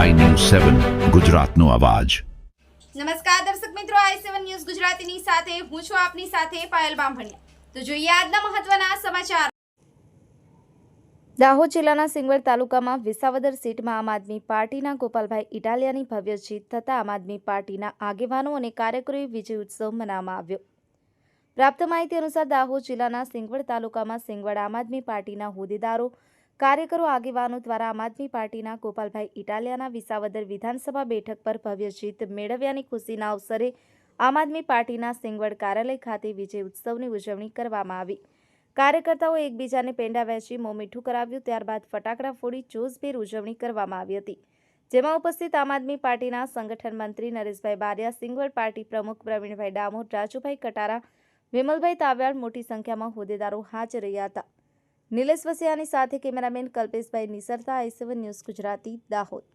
સેવન ગુજરાતનો અવાજ. નમસ્કાર દર્શક મિત્રો આઈ સેવન ન્યૂઝ ગુજરાતીની સાથે હું છું આપની સાથે પાયલ બામભણિયા. તો જોઈએ આજના મહત્વના સમાચાર. દાહોદ જિલ્લાના સિંગવડ તાલુકામાં વિસાવદર સીટમાં આમ આદમી પાર્ટીના ગોપાલભાઈ ઇટાલિયાની ભવ્ય જીત થતાં આમ આદમી પાર્ટીના આગેવાનો અને કાર્યકરોએ વિજય ઉત્સવ મનાવવામાં આવ્યો. પ્રાપ્ત માહિતી અનુસાર દાહોદ જિલ્લાના સિંગવડ તાલુકામાં સિંગવડ આમ આદમી પાર્ટીના હોદ્દેદારો કાર્યકરો આગેવાનો દ્વારા આમ આદમી પાર્ટીના ગોપાલભાઈ ઇટાલિયાના વિસાવદર વિધાનસભા બેઠક પર ભવ્ય જીત મેળવ્યાની ખુશીના અવસરે આમ આદમી પાર્ટીના સિંગવડ કાર્યાલય ખાતે વિજય ઉત્સવની ઉજવણી કરવામાં આવી. કાર્યકર્તાઓ એકબીજાને પેંડા વહેંચી મોં મીઠું કરાવ્યું, ત્યારબાદ ફટાકડા ફોડી જોશભેર ઉજવણી કરવામાં આવી હતી. જેમાં ઉપસ્થિત આમ આદમી પાર્ટીના સંગઠન મંત્રી નરેશભાઈ બારિયા, સિંગવડ પાર્ટી પ્રમુખ પ્રવીણભાઈ ડામોર, રાજુભાઈ કટારા, વિમલભાઈ તાવ્યાળ મોટી સંખ્યામાં હોદ્દેદારો હાજર રહ્યા હતા. નિલેશ વસિયાની સાથે cameraman Kalpeshbhai નિસરતા I news Gujarati Dahod.